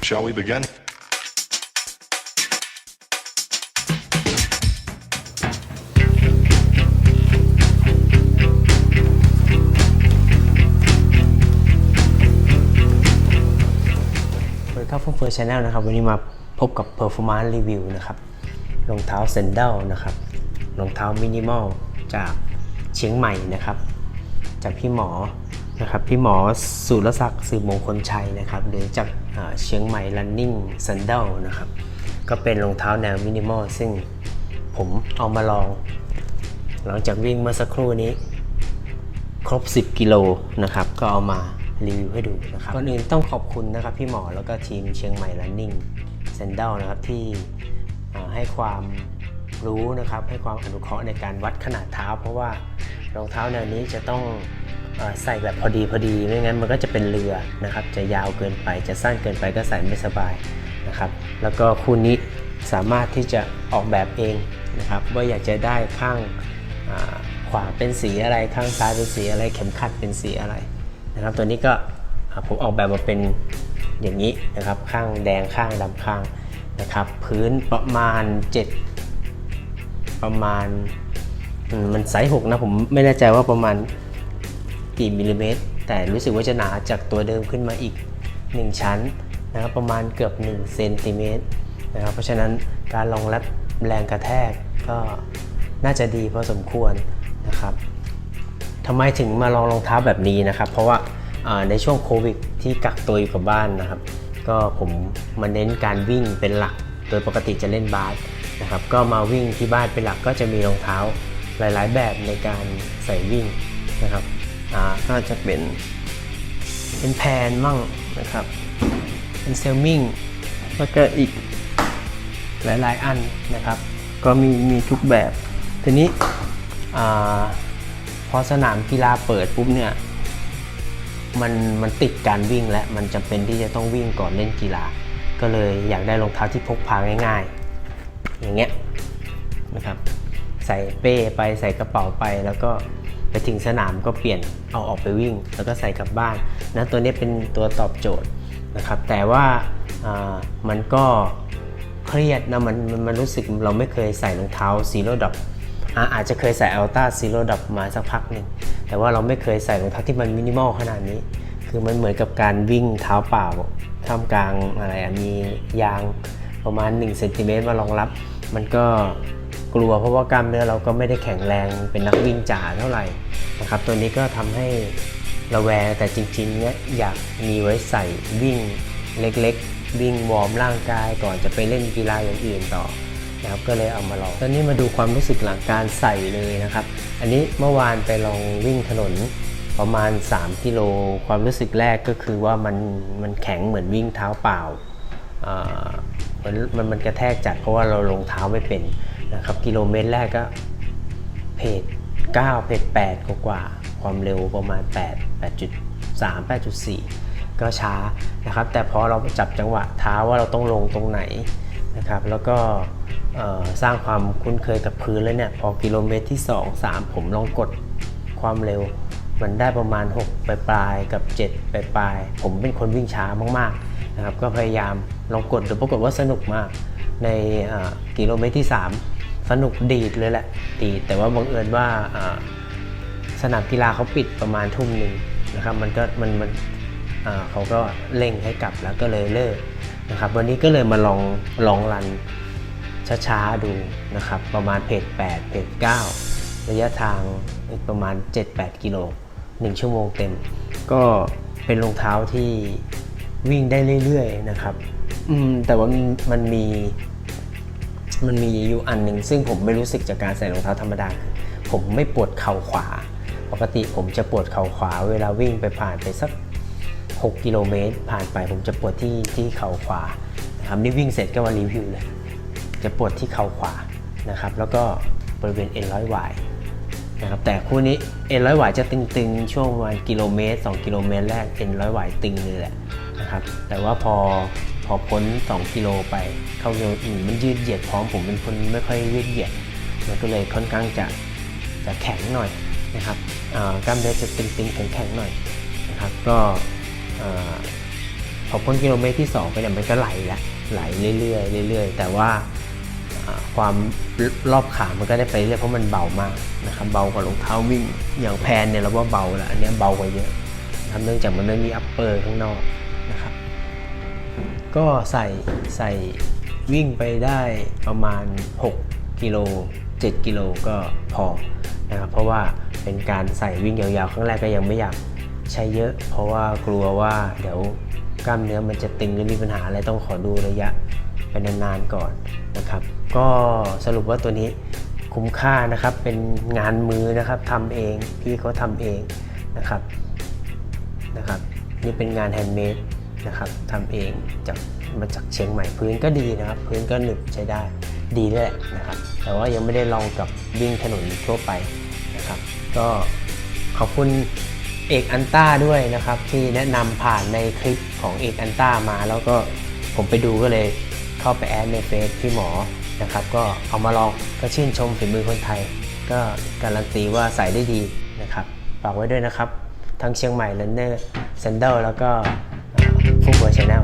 Shall we begin? สวัสดีครับฟุ่มเฟือยชาแนลนะครับ วันนี้มาพบกับ Performance Review นะครับรองเท้าเซนเดลนะครับรองเท้ามินิมอลจากเชียงใหม่นะครับ จากพี่หมอ นะครับพี่หมอสุรศักดิ์สืบมงคลชัยนะครับหรือจากเชียงใหม่ Running Sandal นะครับก็เป็นรองเท้าแนวมินิมอลซึ่งผมเอามาลอง หลังจากวิ่งเมื่อสักครู่นี้ ครบ 10 กิโลนะครับก็เอามารีวิวให้ดูนะครับก่อนอื่นต้องขอบคุณนะครับพี่หมอแล้วก็ทีมเชียงใหม่ Running Sandal นะครับที่ให้ความรู้นะครับให้ความอนุเคราะห์ในการวัดขนาดเท้า เพราะว่ารองเท้าแนวนี้จะต้อง ใส่แบบพอดีพอดีไม่งั้นมันก็จะเป็นเรือนะครับ จะยาวเกินไปจะสั้นเกินไปก็ใส่ไม่สบายนะครับ แล้วก็คู่นี้สามารถที่จะออกแบบเองนะครับ ว่าอยากจะได้ข้างขวาเป็นสีอะไรข้างซ้ายเป็นสีอะไรเข็มขัดเป็นสีอะไรนะครับ ตัวนี้ก็ผมออกแบบมาเป็นอย่างนี้นะครับ ข้างแดงข้างดำข้างนะครับ พื้นประมาณ 7 ประมาณมมันไซส์6นะผมไม่แน่ใจว่าประมาณ กี่มิลลิเมตรแต่รู้สึกว่าจะหนาจากตัวเดิมขึ้นมาอีก 1 ชั้นนะครับประมาณเกือบ1เซนติเมตรนะครับเพราะฉะนั้นการรองรับแรงกระแทกก็น่าจะดีพอสมควรนะครับทำไมถึงมาลองรองเท้าแบบนี้นะครับ เพราะว่าในช่วงโควิดที่กักตัวอยู่กับบ้านนะครับ ก็ผมมาเน้นการวิ่งเป็นหลัก โดยปกติจะเล่นบาสนะครับ ก็มาวิ่งที่บ้านเป็นหลักก็จะมีรองเท้าหลาย ๆ แบบในการใส่วิ่งนะครับ ก็จะเป็นเป็นแพนมั่งนะครับ เป็นเซลมิงแล้วก็อีกหลายๆ อันนะครับ ก็มีมีทุกแบบ ทีนี้อพอสนามกีฬาเปิดปุ๊บเนี่ยมันมันติดการวิ่งและมันจำเป็นที่จะต้องวิ่งก่อนเล่นกีฬา ก็เลยอยากได้รองเท้าที่พกพาง่ายๆ อย่างเงี้ยนะครับ ใส่เป้ไปใส่กระเป๋าไปแล้วก็ ไปถึงสนามก็เปลี่ยนเอาออกไปวิ่ง แล้วก็ใส่กลับบ้านนะตัวนี้เป็นตัวตอบโจทย์นะครับ แต่ว่ามันก็เครียดนะมันมันรู้สึกเราไม่เคยใส่รองเท้าซีโร่ดออาอาจจะเคยใส่อัลต้าซีโร่ดับมาสักพักหนึ่งแต่ว่าเราไม่เคยใส่รองเท้าที่มันมินิมอลขนาดนี้ คือมันเหมือนกับการวิ่งเท้าเปล่าท่ามกลางอะไรมียางประมาณ1เซนติเมตรมารองรับ มันก็ กลัว เพราะว่ากล้ามเนื้อเราก็ไม่ได้แข็งแรงเป็นนักวิ่งจ๋าเท่าไหร่นะครับ ตัวนี้ก็ทำให้ระแวงแต่จริงๆเนี่ยอยากมีไว้ใส่วิ่งเล็กๆ วิ่งวอร์มร่างกายก่อนจะไปเล่นกีฬาอย่างอื่นต่อนะครับก็เลยเอามาลองตอนนี้มาดูความรู้สึกหลังการใส่เลยนะครับ อันนี้เมื่อวานไปลองวิ่งถนนประมาณ 3 กิโล ความรู้สึกแรกก็คือว่ามันมันแข็งเหมือนวิ่งเท้าเปล่าอ่ามันมันมันกระแทกจัดเพราะว่าเราลงเท้าไม่เป็น นะครับกิโลเมตรแรกก็เพจ9เพจ8กว่ากว่าความเร็วประมาณ 8 8.3 8.4 ก็ช้านะครับ แต่พอเราจับจังหวะเท้าว่าเราต้องลงตรงไหนนะครับ แล้วก็สร้างความคุ้นเคยกับพื้นแล้วเนี่ย พอกิโลเมตรที่ 2 3 ผมลองกดความเร็ว มันได้ประมาณ 6 ปลายปลายกับ 7 ปลายปลายผมเป็นคนวิ่งช้ามากๆนะครับ ก็พยายามลองกดดูปรากฏว่าสนุกมากในกิโลเมตรที่ 3 สนุกดีดเลยแหละดีแต่ว่าบังเอิญว่าสนามกีฬาเขาปิดประมาณทุ่มหนึ่งนะครับ มันก็มันมันเขาก็เร่งให้กลับแล้วก็เลยเลิกนะครับ วันนี้ก็เลยมาลองลองรันช้าๆดูนะครับ ประมาณเพจ8เพจ9 ระยะทางประมาณ 7-8 กิโล 1 ชั่วโมงเต็ม ก็เป็นรองเท้าที่วิ่งได้เรื่อยๆนะครับอืมแต่ว่ามันมัน มันมีอยู่อันหนึ่งซึ่งผมไม่รู้สึกจากการใส่รองเท้าธรรมดาคือผมไม่ปวดเข่าขวา ปกติผมจะปวดเข่าขวา เวลาวิ่งไปผ่านไปสัก 6 กิโลเมตร ผ่านไปผมจะปวดที่ที่เข่าขวานะครับนี่วิ่งเสร็จก็มารีวิวเลย จะปวดที่เข่าขวานะครับแล้วก็บริเวณเอ็นร้อยวายนะครับแต่คู่นี้เอ็นร้อยวายจะตึงๆ ช่วงประมาณกิโลเมตร 2 กิโลเมตรแรกเอ็นร้อยวายตึงเลยแหละนะครับแต่ว่าพอ พอพ้น 2 กิโลไป เข้ากิโลอื่นมันยืดเหยียดพร้อมผมเป็นคนไม่ค่อยยืดเหยียด มันก็เลยค่อนข้างจะจะแข็งหน่อยนะครับกล้ามเนื้อจะตึงๆแข็งๆหน่อยนะครับก็พอพ้นกิโลเมตรที่ 2 ไปเนี่ยมันก็ไหลละไหลเรื่อยๆเรื่อยๆ แต่ว่าความรอบขามันก็ได้ไปเรื่อยเพราะมันเบามากนะครับเบากว่ารองเท้าวิ่งอย่างแพนเนี่ยเราว่าเบาแล้วอันนี้เบากว่าเยอะนะครับเนื่องจากมันไม่มีอัปเปอร์ข้างนอก ก็ใส่ใส่วิ่งไปได้ประมาณ 6 กิโล 7 กิโลก็พอนะครับเพราะว่าเป็นการใส่วิ่งยาวๆครั้งแรกก็ยังไม่อยากใช้เยอะ เพราะว่ากลัวว่าเดี๋ยวกล้ามเนื้อมันจะตึงหรือมีปัญหาอะไรต้องขอดูระยะไปนานๆก่อนนะครับ ก็สรุปว่าตัวนี้คุ้มค่านะครับเป็นงานมือนะครับทำเองพี่เขาทำเองนะครับนะครับ นี่เป็นงานแฮนด์เมด นะครับทำเองจากมาจากเชียงใหม่พื้นก็ดีนะครับ พื้นก็หนึบใช้ได้ดีแหละนะครับ แต่ว่ายังไม่ได้ลองกับวิ่งถนนทั่วไปนะครับ ก็ขอบคุณเอกอันต้าด้วยนะครับ ที่แนะนำผ่านในคลิปของเอกอันต้ามา แล้วก็ผมไปดูก็เลยเข้าไปแอดในเฟซพี่หมอนะครับ ก็เอามาลองก็ชื่นชมฝีมือคนไทย ก็การันตีว่าใส่ได้ดีนะครับฝากไว้ด้วยนะครับ ทั้งเชียงใหม่ Runner Sandal แล้วก็ ร์ชแนล